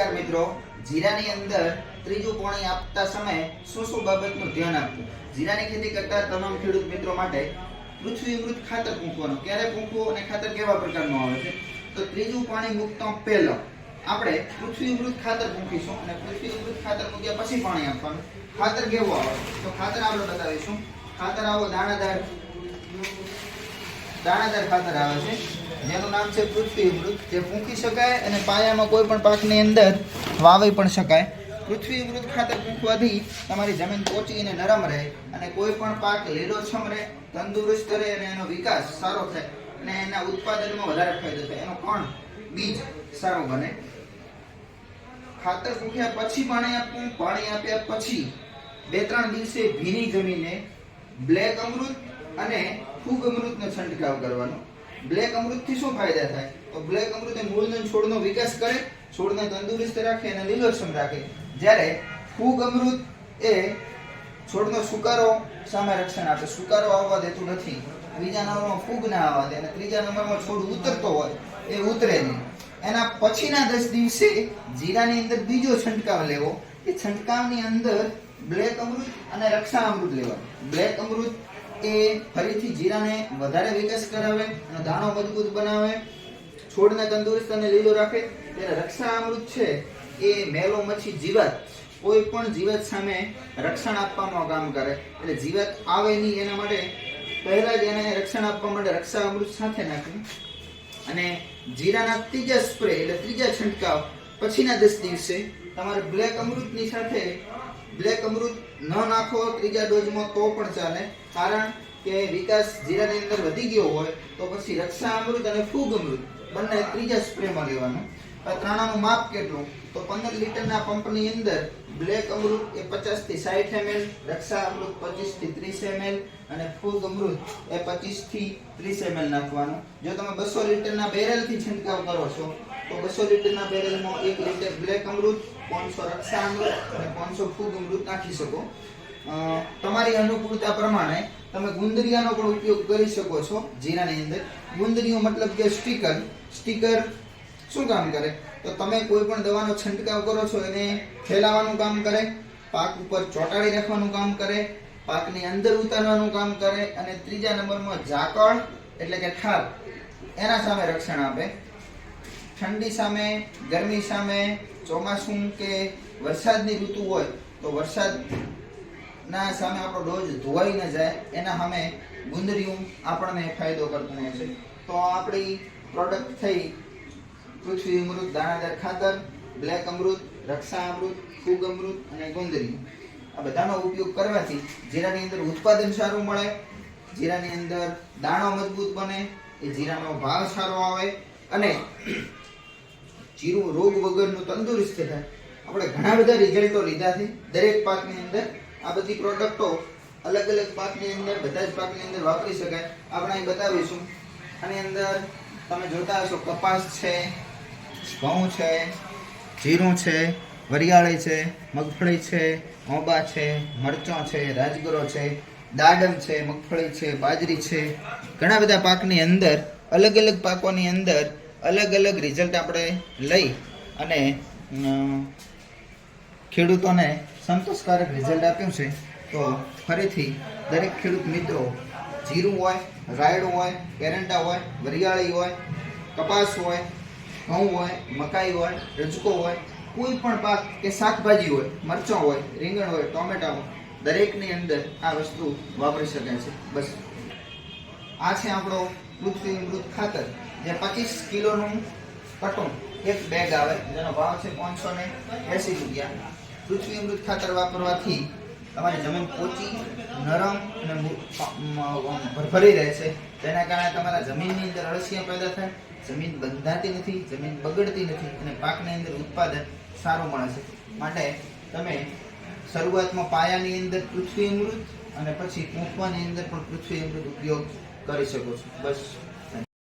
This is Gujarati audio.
મિત્રો. જીરાની અંદર ત્રીજું પાણી આપતા સમયે શું શું બાબતનું ધ્યાન આપવું? જીરાની ખેતી કરતા તમામ ખેડૂત મિત્રો માટે પૃથ્વી મૃત ખાતર પૂંખવાનું. ક્યારે પૂંખવું અને ખાતર કેવા પ્રકારનું આવે છે? તો ત્રીજું પાણી મૂકતા પહેલો આપણે પૃથ્વી મૃત ખાતર મૂકીશું અને પૃથ્વી મૃત ખાતર મૂક્યા પછી પાણી આપવાનું. ખાતર કેવું આવે? તો ખાતર આપણે બતાવીશું. ખાતર આવો દાણાદાર દાણાદાર ખાતર આવે છે. જેનું નામ છે પૃથ્વી અમૃત જે ફૂંકી શકાય અને પાયામાં કોઈ પણ પાકની અંદર વાવી પણ શકાય. પૃથ્વી અમૃત ખાતર ફૂંકવાથી તમારી જમીન પોચી અને નરમ રહે અને કોઈ પણ પાક લીલોછમ રહે, તંદુરસ્ત રહે અને એનો વિકાસ સારો થાય અને એના ઉત્પાદનમાં વધારે ફાયદો થાય. એનો કણ બીજ સારો બને. ખાતર ફૂંક્યા પછી પાણી આપવું, પાણી આપ્યા પછી બે ત્રણ દિવસે ભીની જમીને બ્લેક અમૃત અને ફૂગ અમૃતનો છંટકાવ કરવાનો. બ્લેક અમૃતથી શું ફાયદા થાય? તો બ્લેક અમૃત એ મૂળનો છોડનો વિકાસ કરે, છોડને તંદુરસ્ત રાખે અને લીલોછમ રાખે. જ્યારે ફૂગ અમૃત એ છોડનો સુકારો સામે રક્ષણ આપે. સુકારો આવવા દેતું નથી. બીજા નંબરમાં ફૂગ ના આવવા દે અને ત્રીજા નંબરમાં છોડ ઉતરતો હોય, એ ઉતરે નહીં. એના પછીના દસ દિવસે જીરાની અંદર બીજો છંટકાવ લેવો. એ છંટકાવની અંદર બ્લેક અમૃત અને રક્ષા અમૃત લેવા. બ્લેક અમૃત એ ફરીથી જીરાને વધારે વિકાસ કરાવે અને દાણો મજબૂત બનાવે. છોડને તંદુરસ્ત અને લીલો રાખે. ત્યારે રક્ષા અમૃત છે એ મેલો મચ્છી જીવાત. કોઈ પણ જીવાત સામે રક્ષણ આપવામાં કામ કરે. એટલે જીવાત આવે નહીં એના માટે પહેલા જ એને રક્ષણ આપવા માટે રક્ષા અમૃત સાથે નાખવું અને જીરાના ત્રીજા સ્પ્રે, એટલે ત્રીજા છંટકાવ પછીના દસ દિવસે તમારે બ્લેક અમૃતની સાથે બ્લેક અમૃત ન નાખો ત્રીજા ડોઝમાં તો પણ ચાલે. કારણ કે વિકાસ જીરાની અંદર વધી ગયો હોય તો પછી રક્ષા અમૃત અને ફૂગ અમૃત બંને ત્રીજા સ્પ્રેમાં લેવાનું. ત્રણનું માપ કેટલું? તો પંદર લીટરના પંપની અંદર બ્લેક અમૃત એ પચાસથી સાઠ એમએલ, રક્ષા અમૃત પચીસથી ત્રીસ એમએલ અને ફૂગ અમૃત એ પચીસથી ત્રીસ એમએલ નાખવાનું. જો તમે બસો લીટરના બેરલથી છંટકાવ કરો છો, તો બસો લીટરના બેરલમાં એક લીટર બ્લેક અમૃત પાંચસો રક્ષા અમૃત અને પાંચસો ફૂગ અમૃત નાખી શકો. તમારી અનુકૂળતા પ્રમાણે તમે ગુંદરિયાનો પણ ઉપયોગ કરી શકો છો જીરાની અંદર. ગુંદરીઓ મતલબ કે સ્ટીકર. સ્ટીકર શું કામ કરે? તો તમે કોઈ પણ દવાનો છંટકાવ કરો છો એને ફેલાવાનું કામ કરે, પાક ઉપર ચોંટાડી રાખવાનું કામ કરે, પાકની અંદર ઉતારવાનું કામ કરે અને ત્રીજા નંબરમાં ઝાકળ એટલે કે ઠાર એના સામે રક્ષણ આપે. ઠંડી સામે, ગરમી સામે ચોમાસું કે વરસાદની ઋતુ હોય તો વરસાદના સામે આપણો ડોઝ ધોવાઈ ન જાય, એના સામે ગુંદરિયું આપણને ફાયદો કરતું હોય છે. તો આપણી પ્રોડક્ટ થઈ પૃથ્વી અમૃત, દાણાદાર ખાતર બ્લેક અમૃત, રક્ષા અમૃત, ફૂગ અમૃત અને ગુંદરિયું આ બધાનો ઉપયોગ કરવાથી જીરાની અંદર ઉત્પાદન સારું મળે, જીરાની અંદર દાણો મજબૂત બને, એ જીરાનો ભાવ સારો આવે અને જીરું, રોગ વગરનું તંદુરસ્ત થાય આપણે ઘણા બધા રિઝલ્ટો લીધા છે. દરેક પાકની અંદર આ બધી પ્રોડક્ટો અલગ અલગ પાકની અંદર, બધા જ પાકની અંદર વાપરી શકાય. આપણે અહીં બતાવીશું. આની અંદર તમે જોતા હશો કપાસ છે, ઘઉં છે, જીરું છે, વરિયાળી છે, મગફળી છે ઓંબા છે, મરચો છે, રાજગરો છે, દાડમ છે, મગફળી છે, બાજરી છે. ઘણા બધા પાકની અંદર, અલગ અલગ પાકોની અંદર અલગ અલગ રિઝલ્ટ આપણે લઈ અને ખેડૂતોને સંતોષકારક રિઝલ્ટ આપ્યું છે, તો ફરીથી દરેક ખેડૂત મિત્રો જીરું હોય, રાયડું હોય, એરંડા હોય, વરિયાળી હોય, કપાસ હોય, ઘઉં હોય, મકાઈ હોય, રજકો હોય, કોઈ પણ પાક કે શાકભાજી હોય, મરચાં હોય, રીંગણ હોય, ટોમેટા હોય, દરેકની અંદર આ વસ્તુ વાપરી શકાય છે. બસ. આ છે આપણો પૃથ્વી મૃત ખાતર. જે પચીસ કિલોનું કટું એક બેગ આવે, જેનો ભાવ છે પાંચસો ને એંસી રૂપિયા. પૃથ્વી અમૃત ખાતર વાપરવાથી તમારી જમીન પોચી, નરમ અને ભરભરી રહે છે. તેના કારણે તમારા જમીનની અંદર અળસિયા પેદા થાય, જમીન બંધાતી નથી, જમીન બગડતી નથી અને પાકની અંદર ઉત્પાદન સારું મળે છે. માટે તમે શરૂઆતમાં પાયાની અંદર પૃથ્વી અમૃત અને પછી પૂંખવાની અંદર પણ પૃથ્વી અમૃત ઉપયોગ કરી શકો છો. બસ.